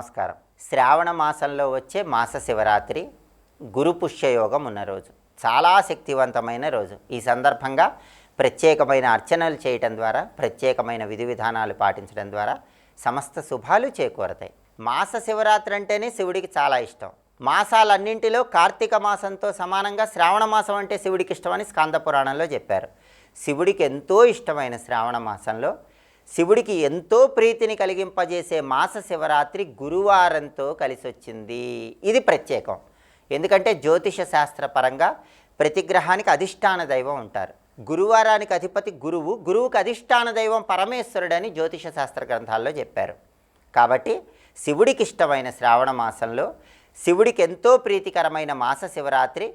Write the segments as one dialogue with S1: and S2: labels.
S1: నమస్కారం. శ్రావణ మాసంలో వచ్చే మాస శివరాత్రి గురు పుష్యయోగం ఉన్న రోజు. చాలా శక్తివంతమైన రోజు. ఈ సందర్భంగా ప్రత్యేకమైన అర్చనలు చేయటం ద్వారా ప్రత్యేకమైన విధి విధానాలు పాటించడం ద్వారా సమస్త శుభాలు చేకూరతాయి. మాస శివరాత్రి అంటేనే శివుడికి చాలా ఇష్టం. మాసాలన్నింటిలో కార్తీక మాసంతో సమానంగా శ్రావణ మాసం అంటే శివుడికి ఇష్టమని స్కాంద పురాణంలో చెప్పారు. శివుడికి ఎంతో ఇష్టమైన శ్రావణ మాసంలో శివుడికి ఎంతో ప్రీతిని కలిగింపజేసే మాస శివరాత్రి గురువారంతో కలిసి వచ్చింది ఇది ప్రత్యేకం. ఎందుకంటే జ్యోతిష శాస్త్ర పరంగా ప్రతి గ్రహానికి అధిష్టాన దైవం ఉంటారు. గురువారానికి అధిపతి గురువు గురువుకి అధిష్టాన దైవం పరమేశ్వరుడని జ్యోతిష శాస్త్ర గ్రంథాల్లో చెప్పారు. కాబట్టి శివుడికి ఇష్టమైన శ్రావణ మాసంలో శివుడికి ఎంతో ప్రీతికరమైన మాస శివరాత్రి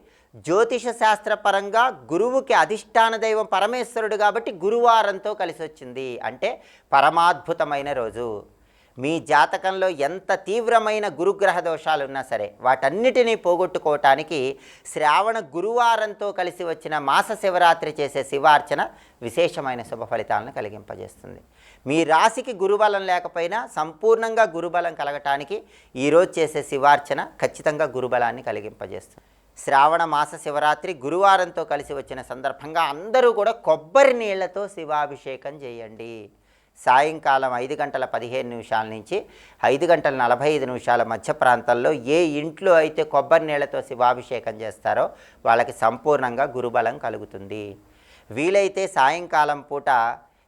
S1: జ్యోతిష శాస్త్రపరంగా గురువుకి అధిష్టాన దైవం పరమేశ్వరుడు కాబట్టి గురువారంతో కలిసి వచ్చింది అంటే పరమాద్భుతమైన రోజు. మీ జాతకంలో ఎంత తీవ్రమైన గురుగ్రహ దోషాలు ఉన్నా సరే వాటన్నిటినీ పోగొట్టుకోవటానికి శ్రావణ గురువారంతో కలిసి వచ్చిన మాస శివరాత్రి చేసే శివార్చన విశేషమైన శుభ ఫలితాలను కలిగింపజేస్తుంది. మీ రాశికి గురుబలం లేకపోయినా సంపూర్ణంగా గురుబలం కలగటానికి ఈరోజు చేసే శివార్చన ఖచ్చితంగా గురుబలాన్ని కలిగింపజేస్తుంది. శ్రావణ మాస శివరాత్రి గురువారంతో కలిసి వచ్చిన సందర్భంగా అందరూ కూడా కొబ్బరి నీళ్ళతో శివాభిషేకం చేయండి. సాయంకాలం ఐదు గంటల పదిహేను నిమిషాల నుంచి ఐదు గంటల నలభై ఐదు నిమిషాల మధ్య ప్రాంతాల్లో ఏ ఇంట్లో అయితే కొబ్బరి నీళ్ళతో శివాభిషేకం చేస్తారో వాళ్ళకి సంపూర్ణంగా గురుబలం కలుగుతుంది. వీలైతే సాయంకాలం పూట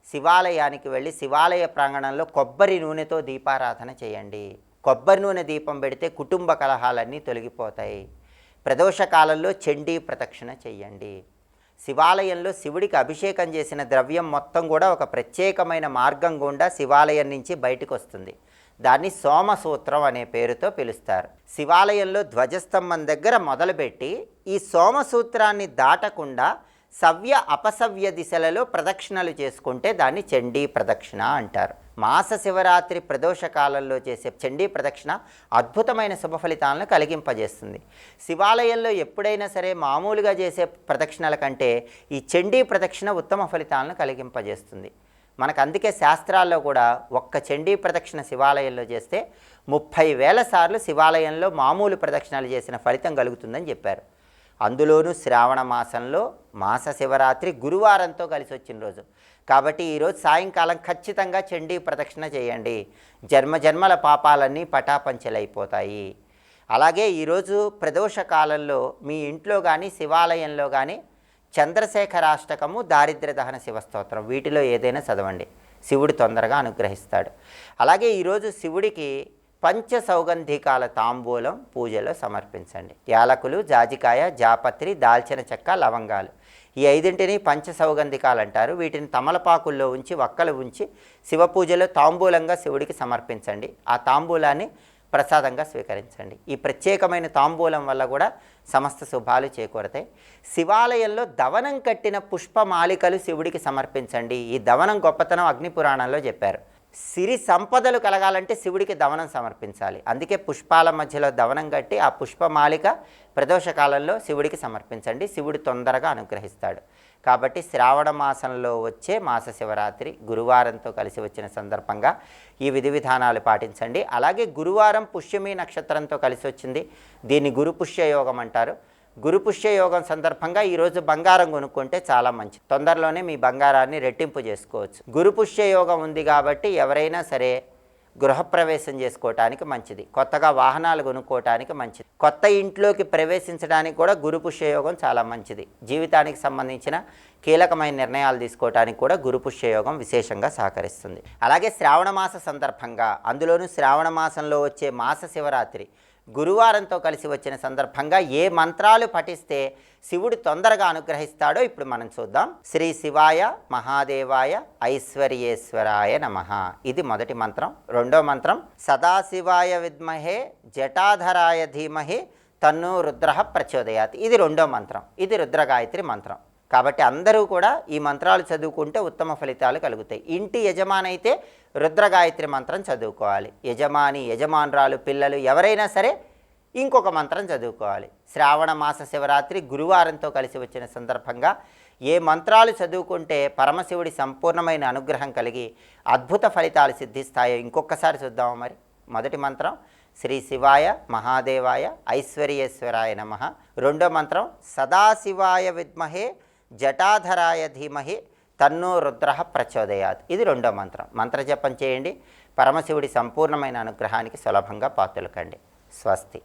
S1: శివాలయానికి వెళ్ళి శివాలయ ప్రాంగణంలో కొబ్బరి నూనెతో దీపారాధన చేయండి. కొబ్బరి నూనె దీపం పెడితే కుటుంబ కలహాలన్నీ తొలగిపోతాయి. ప్రదోష కాలంలో చండీ ప్రదక్షిణ చెయ్యండి. శివాలయంలో శివుడికి అభిషేకం చేసిన ద్రవ్యం మొత్తం కూడా ఒక ప్రత్యేకమైన మార్గం గుండా శివాలయం నుంచి బయటకు వస్తుంది దాన్ని సోమసూత్రం అనే పేరుతో పిలుస్తారు. శివాలయంలో ధ్వజస్తంభం దగ్గర మొదలుపెట్టి ఈ సోమసూత్రాన్ని దాటకుండా సవ్య అపసవ్య దిశలలో ప్రదక్షిణలు చేసుకుంటే దాన్ని చండీ ప్రదక్షిణ అంటారు. మాస శివరాత్రి ప్రదోష కాలంలో చేసే చండీ ప్రదక్షిణ అద్భుతమైన శుభ ఫలితాలను కలిగింపజేస్తుంది. శివాలయంలో ఎప్పుడైనా సరే మామూలుగా చేసే ప్రదక్షిణల కంటే ఈ చండీ ప్రదక్షిణ ఉత్తమ ఫలితాలను కలిగింపజేస్తుంది. మనకు అందుకే శాస్త్రాల్లో కూడా ఒక్క చండీ ప్రదక్షిణ శివాలయంలో చేస్తే ముప్పై వేల సార్లు శివాలయంలో మామూలు ప్రదక్షిణలు చేసిన ఫలితం కలుగుతుందని చెప్పారు. అందులోనూ శ్రావణ మాసంలో మాస శివరాత్రి గురువారంతో కలిసి వచ్చిన రోజు. కాబట్టి ఈరోజు సాయంకాలం ఖచ్చితంగా చండీ ప్రదక్షిణ చేయండి. జన్మ జన్మల పాపాలన్నీ పటాపంచలైపోతాయి. అలాగే ఈరోజు ప్రదోష కాలంలో మీ ఇంట్లో కానీ శివాలయంలో కానీ చంద్రశేఖరాష్టకము దారిద్ర్య దహన శివస్తోత్రం వీటిలో ఏదైనా చదవండి. శివుడు తొందరగా అనుగ్రహిస్తాడు. అలాగే ఈరోజు శివుడికి పంచ సౌగంధికాల తాంబూలం పూజలో సమర్పించండి. యాలకులు జాజికాయ జాపత్రి దాల్చిన చెక్క లవంగాలు. ఈ ఐదింటిని పంచ సౌగంధికాలు అంటారు. వీటిని తమలపాకుల్లో ఉంచి వక్కలు ఉంచి శివ పూజలో తాంబూలంగా శివుడికి సమర్పించండి. ఆ తాంబూలాన్ని ప్రసాదంగా స్వీకరించండి. ఈ ప్రత్యేకమైన తాంబూలం వల్ల కూడా సమస్త శుభాలు చేకూరతాయి. శివాలయంలో దవనం కట్టిన పుష్పమాలికలు శివుడికి సమర్పించండి. ఈ దవనం గొప్పతనం అగ్ని పురాణంలో చెప్పారు. సిరి సంపదలు కలగాలంటే శివుడికి దవనం సమర్పించాలి. అందుకే పుష్పాల మధ్యలో దవనం కట్టి ఆ పుష్పమాలిక ప్రదోష కాలంలో శివుడికి సమర్పించండి. శివుడు తొందరగా అనుగ్రహిస్తాడు. కాబట్టి శ్రావణ మాసంలో వచ్చే మాస శివరాత్రి గురువారంతో కలిసి వచ్చిన సందర్భంగా ఈ విధి విధానాలు పాటించండి. అలాగే గురువారం పుష్యమి నక్షత్రంతో కలిసి వచ్చింది. దీన్ని గురు పుష్య యోగం అంటారు. గురుపుష్య యోగం సందర్భంగా ఈరోజు బంగారం కొనుక్కుంటే చాలా మంచిది. తొందరలోనే మీ బంగారాన్ని రెట్టింపు చేసుకోవచ్చు. గురుపుష్య యోగం ఉంది కాబట్టి ఎవరైనా సరే గృహప్రవేశం చేసుకోవటానికి మంచిది. కొత్తగా వాహనాలు కొనుక్కోవటానికి మంచిది. కొత్త ఇంట్లోకి ప్రవేశించడానికి కూడా గురు పుష్యయోగం చాలా మంచిది. జీవితానికి సంబంధించిన కీలకమైన నిర్ణయాలు తీసుకోవటానికి కూడా గురు పుష్యయోగం విశేషంగా సహకరిస్తుంది. అలాగే శ్రావణ మాస సందర్భంగా అందులోనూ శ్రావణ మాసంలో వచ్చే మాస శివరాత్రి గురువారంతో కలిసి వచ్చిన సందర్భంగా ఏ మంత్రాలు పఠిస్తే శివుడు తొందరగా అనుగ్రహిస్తాడో ఇప్పుడు మనం చూద్దాం. శ్రీ శివాయ మహాదేవాయ ఐశ్వర్యేశ్వరాయ నమ. ఇది మొదటి మంత్రం. రెండో మంత్రం. సదాశివాయ విద్మహే జటాధరాయ ధీమహి తన్ను రుద్ర ప్రచోదయాత్. ఇది రెండో మంత్రం. ఇది రుద్రగాయత్రి మంత్రం. కాబట్టి అందరూ కూడా ఈ మంత్రాలు చదువుకుంటే ఉత్తమ ఫలితాలు కలుగుతాయి. ఇంటి యజమాని అయితే రుద్రగాయత్రి మంత్రం చదువుకోవాలి. యజమాని యజమానురాలు పిల్లలు ఎవరైనా సరే ఇంకొక మంత్రం చదువుకోవాలి. శ్రావణ మాస శివరాత్రి గురువారంతో కలిసి వచ్చిన సందర్భంగా ఏ మంత్రాలు చదువుకుంటే పరమశివుడి సంపూర్ణమైన అనుగ్రహం కలిగి అద్భుత ఫలితాలు సిద్ధిస్తాయో ఇంకొకసారి చూద్దాము మరి? మొదటి మంత్రం శ్రీ శివాయ మహాదేవాయ ఐశ్వర్యేశ్వరాయ నమ. రెండో మంత్రం సదాశివాయ విద్మహే జటాధరాయ ధీమహి తన్నో రుద్ర ప్రచోదయాత్. ఇది రెండో మంత్రం. మంత్రజపం చేయండి. పరమశివుడి సంపూర్ణమైన అనుగ్రహానికి సులభంగా పాతులకండి స్వస్తి.